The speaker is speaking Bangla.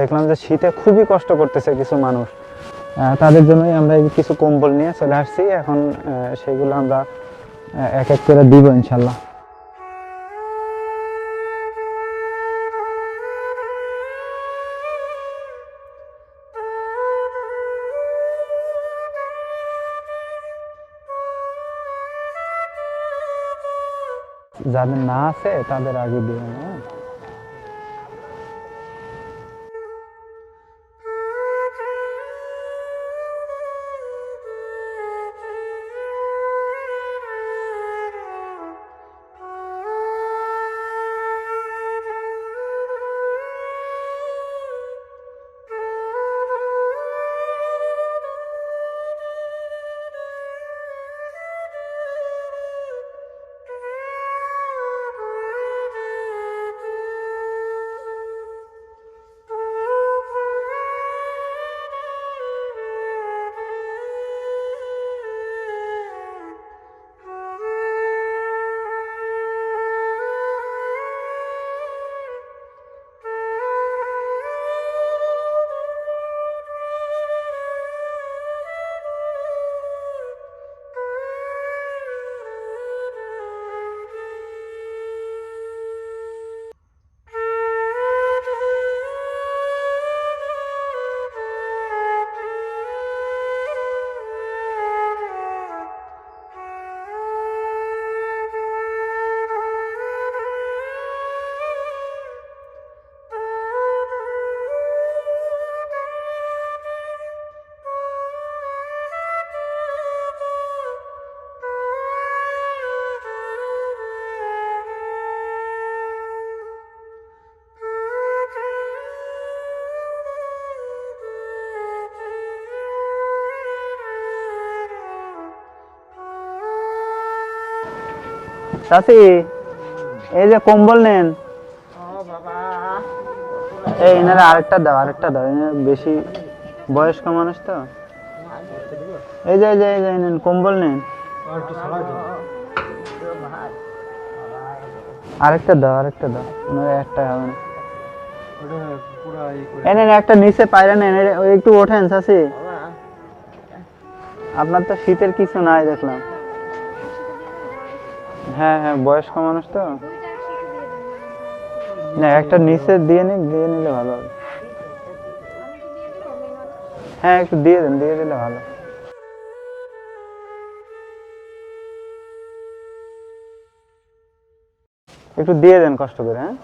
দেখলাম যে শীতে খুবই কষ্ট করতেছে কিছু মানুষ। তাদের জন্যই আমরা কিছু কম্বল নিয়ে চলে আসছি। এখন সেগুলো আমরা এক এক করে দিব ইনশাল্লাহ। যাদের না আছে, তাদের আগে দিয়ে চাচি, এই যে কম্বল নেন। এই এনারা আরেকটা দাও আরেকটা দাও বেশি বয়স্ক মানুষ তো। এই যে এই যে নেন, কম্বল নেন। আরেকটা দাও আরেকটা দাও একটা হবে না। এনে একটা নিচে পায়রা নেন একটু ওঠেন, চাচি। আপনার তো শীতের কিছু নাই, দেখলাম। হ্যাঁ হ্যাঁ বয়স্ক মানুষ তো। না, একটা নিচে দিয়ে নিন, দিয়ে নিলে ভালো হবে। হ্যাঁ একটু দিয়ে দেন, দিয়ে দিলে ভালো। একটু দিয়ে দেন কষ্ট করে হ্যাঁ?